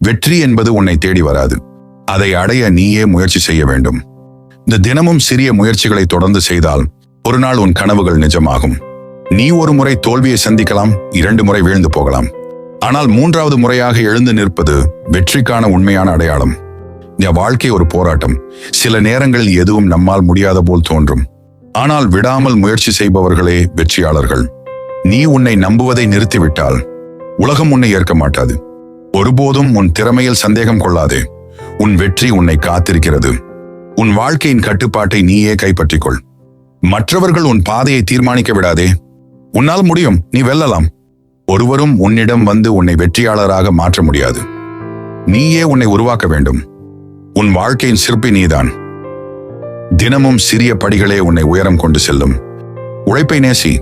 வெற்றி என்பது உன்னை தேடி வராது. அதை அடைய நீயே முயற்சி செய்ய வேண்டும். இந்த தினமும் சிறிய முயற்சிகளை தொடர்ந்து செய்தால் ஒரு நாள் உன் கனவுகள் நிஜமாகும். நீ ஒரு முறை தோல்வியை சந்திக்கலாம் இரண்டு முறை வீழ்ந்து போகலாம். ஆனால் மூன்றாவது முறையாக எழுந்து நிற்பது வெற்றிக்கான உண்மையான அடையாளம். இந்த வாழ்க்கை ஒரு போராட்டம். சில நேரங்களில் எதுவும் நம்மால் முடியாத போல் தோன்றும். ஆனால் விடாமல் முயற்சி செய்பவர்களே வெற்றியாளர்கள். நீ உன்னை நம்புவதை நிறுத்திவிட்டால் உலகம் உன்னை ஏற்க மாட்டாது. ஒருபோதும் உன் திறமையில் சந்தேகம் கொள்ளாதே. உன் வெற்றி உன்னை காத்திருக்கிறது. உன் வாழ்க்கையின் கட்டுப்பாட்டை நீயே கைப்பற்றிக்கொள். மற்றவர்கள் உன் பாதையை தீர்மானிக்க விடாதே. உன்னால் முடியும் நீ வெல்லலாம். ஒருவரும் உன்னிடம் வந்து உன்னை வெற்றியாளராக மாற்ற முடியாது. நீயே உன்னை உருவாக்க வேண்டும். உன் வாழ்க்கையின் சிற்பி நீதான். தினமும் சிறிய படிகளே உன்னை உயரம் கொண்டு செல்லும். உழைப்பை நேசி.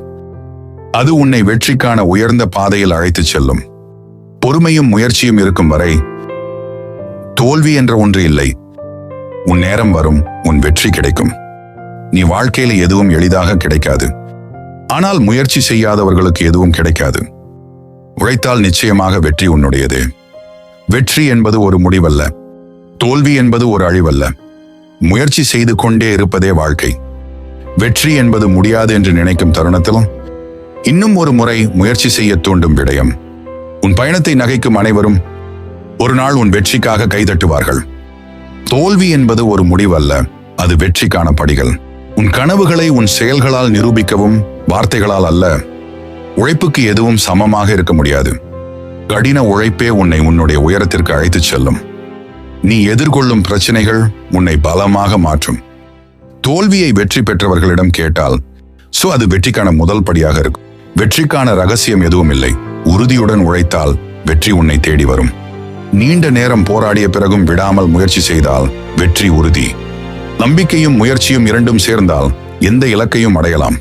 அது உன்னை வெற்றிக்கான உயர்ந்த பாதையில் அழைத்துச் செல்லும். பொறுமையும் முயற்சியும் இருக்கும் வரை தோல்வி என்ற ஒன்று இல்லை. உன் நேரம் வரும் உன் வெற்றி கிடைக்கும். நீ வாழ்க்கையில எதுவும் எளிதாக கிடைக்காது. ஆனால் முயற்சி செய்யாதவர்களுக்கு எதுவும் கிடைக்காது. உழைத்தால் நிச்சயமாக வெற்றி உன்னுடையது. வெற்றி என்பது ஒரு முடிவல்ல. தோல்வி என்பது ஒரு அழிவல்ல. முயற்சி செய்து கொண்டே இருப்பதே வாழ்க்கை. வெற்றி என்பது முடியாது என்று நினைக்கும் தருணத்திலும் இன்னும் ஒரு முறை முயற்சி செய்ய தூண்டும் விடயம். உன் பயணத்தை நகைக்கும் அனைவரும் ஒரு நாள் உன் வெற்றிக்காக கைதட்டுவார்கள். தோல்வி என்பது ஒரு முடிவல்ல அது வெற்றிக்கான படிகள். உன் கனவுகளை உன் செயல்களால் நிரூபிக்கவும் வார்த்தைகளால் அல்ல உழைப்புக்கு எதுவும் சமமாக இருக்க முடியாது. கடின உழைப்பே உன்னை உன்னுடைய உயரத்திற்கு அழைத்துச் செல்லும். நீ எதிர்கொள்ளும் பிரச்சனைகள் உன்னை பலமாக மாற்றும். தோல்வியை வெற்றி பெற்றவர்களிடம் கேட்டால் சோ அது வெற்றிக்கான முதல் படியாக இருக்கும். வெற்றிக்கான ரகசியம் எதுவும் இல்லை. உறுதியுடன் உழைத்தால் வெற்றி உன்னை தேடி வரும். நீண்ட நேரம் போராடிய பிறகும் விடாமல் முயற்சி செய்தால் வெற்றி உறுதி. நம்பிக்கையும் முயற்சியும் இரண்டும் சேர்ந்தால் எந்த இலக்கையும் அடையலாம்.